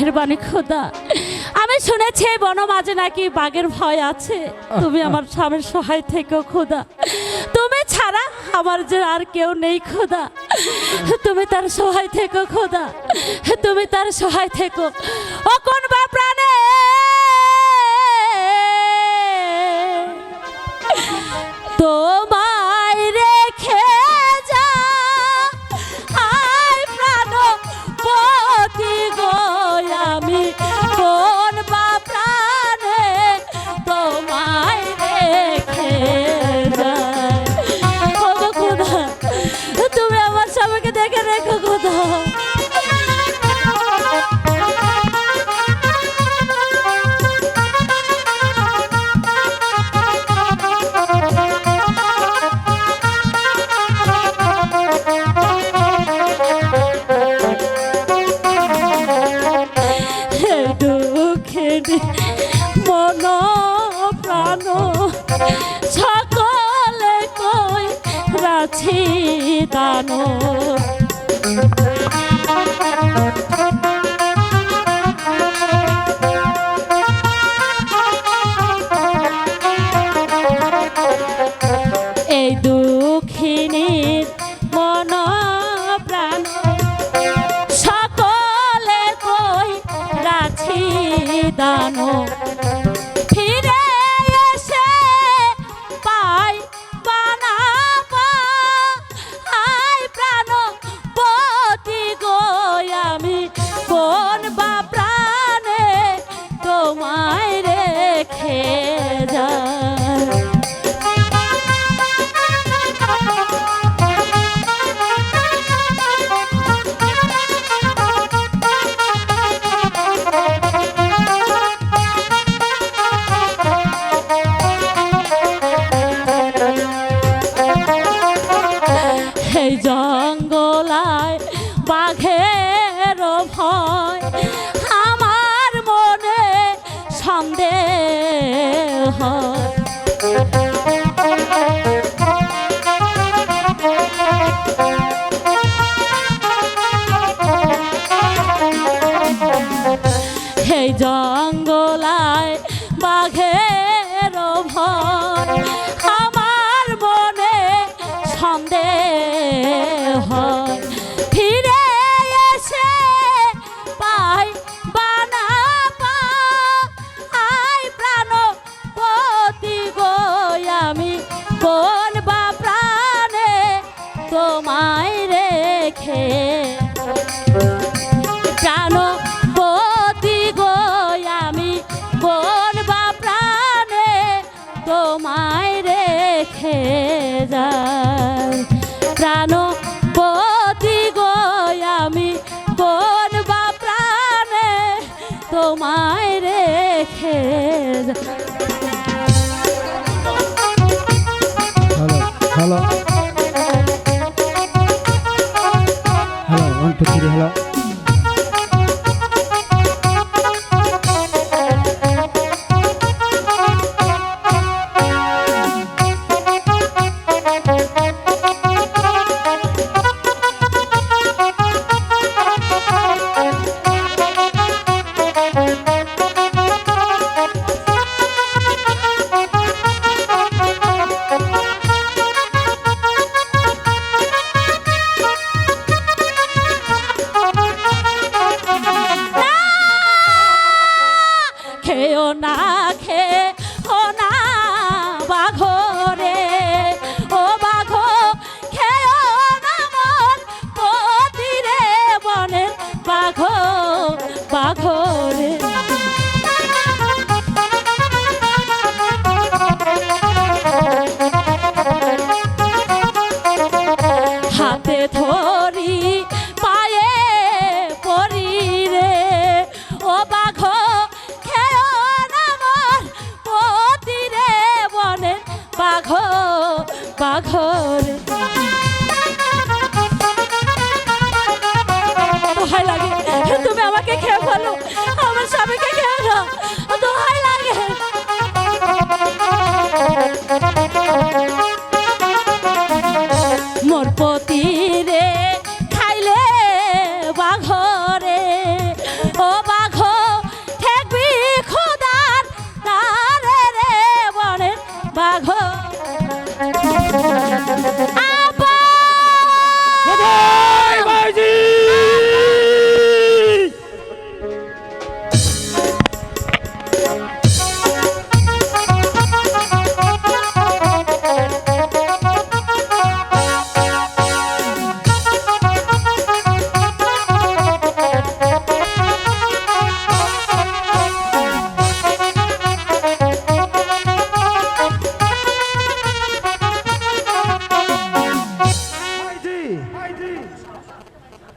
মেহরবানি খোদা। আমি শুনেছি বন মাঝে নাকি বাঘের ভয় আছে। তুমি আমার স্বামীর সহায় থেকে খোদা। তুমি ছাড়া আমার যে আর কেউ নেই খোদা। তুমি তার সহায় থেকে খোদা। তুমি তার সহায় থেকো। ও কোন বা প্রাণে? মন। কিসেরও ভয় আমার মনে সন্দেহ। এই জঙ্গলায় বাঘের ভয় coisa আমাকে খেয়ে ফেলো আমার স্বামীকে খেয়ে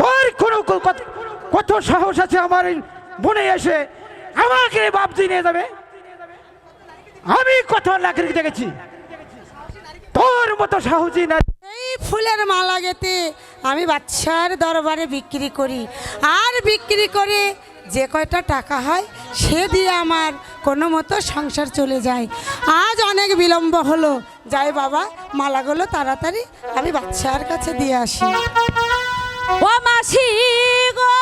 তোর কোন কত সাহস আছে আমার মনে এসে আমাকে বাপজি নিয়ে যাবে? আমি কত নাগরিক দেখেছি। তোর মতো সাহসী না এই ফুলের মালা গেতে আমি বাচ্চার দরবারে বিক্রি করি। আর বিক্রি করে যে কয়টা টাকা হয়, সে দিয়ে আমার কোনো মতো সংসার চলে যায়। আজ অনেক বিলম্ব হলো। যাই বাবা, মালাগুলো তাড়াতাড়ি আমি বাচ্চার কাছে দিয়ে আসি। ও মাসি গো!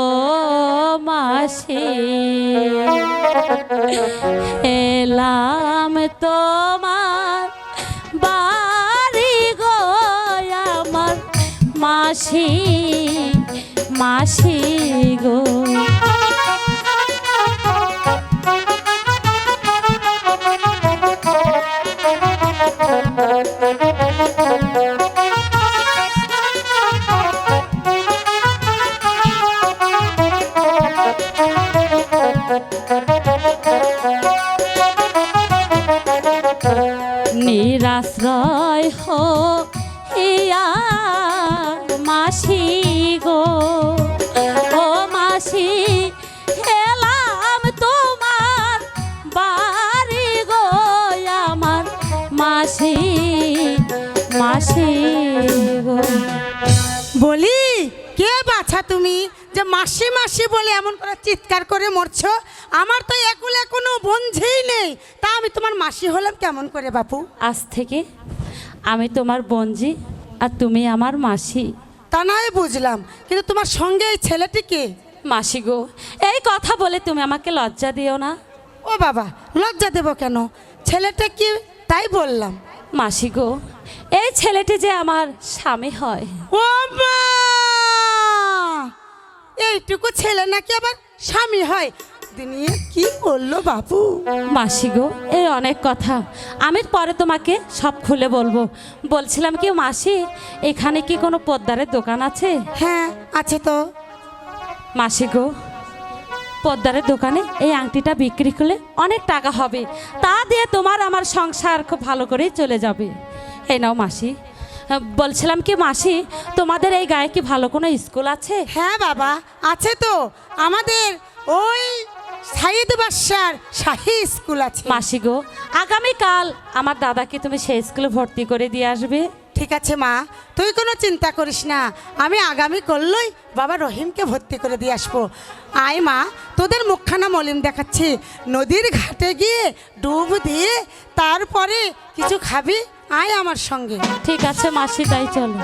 ও মাসি এলাম তোমার বাড়ি গো আমার মাসি মাসি গো। নিরাশ্রয় হো হিয়া মাসি গো। ও মাসি, এলাম তোমার বাড়ি গো আমার মাসি মাসি গো। বলি, কে বাছা তুমি? যে মাসি মাসি বলে এমন করে চিৎকার করে মরছো আমার তো একুলে কোনো বন্ধেই নেই। তা আমি তোমার মাসি হলাম কেমন করে বাপু? আজ থেকে আমি তোমার বঞ্জি আর তুমি আমার মাসি। তা নয় বুঝলাম কিন্তু তোমার সঙ্গে এই ছেলেটিকে মাসি গো এই কথা বলে তুমি আমাকে লজ্জা দিও না। ও বাবা লজ্জা দেবো কেন? ছেলেটা কি তাই বললাম? মাসি গো এই ছেলেটি যে আমার স্বামী হয়। ও মা! এইটুকু ছেলে নাকি আবার স্বামী হয়? দুনিয়া কি বলল বাপু মাসি গো এই অনেক কথা। আমি পরে তোমাকে সব খুলে বলব। বলছিলাম কি মাসি এখানে কি কোনো পদ্মারের দোকান আছে? হ্যাঁ আছে তো। মাসি গো পদ্মারের দোকানে এই আংটিটা বিক্রি করলে অনেক টাকা হবে। তা দিয়ে তোমার আমার সংসার খুব ভালো করেই চলে যাবে। এই নাও মাসি। বলছিলাম কি মাসি তোমাদের এই গায়ে কি ভালো কোনো স্কুল আছে? হ্যাঁ বাবা আছে তো। আমাদের ওই সাইদ বাদশার শাহী স্কুল আছে। মাসি গো আগামীকাল আমার দাদাকে তুমি সেই স্কুলে ভর্তি করে দিয়ে আসবে। ঠিক আছে মা তুই কোনো চিন্তা করিস না। আমি আগামী করলই বাবা রহিমকে ভর্তি করে দিয়ে আসব। আয় মা তোদের মুখখানা মলিন দেখাচ্ছি। নদীর ঘাটে গিয়ে ডুব দিয়ে তারপরে কিছু খাবি? আয় আমার সঙ্গে। ঠিক আছে মাসি তাই চলো।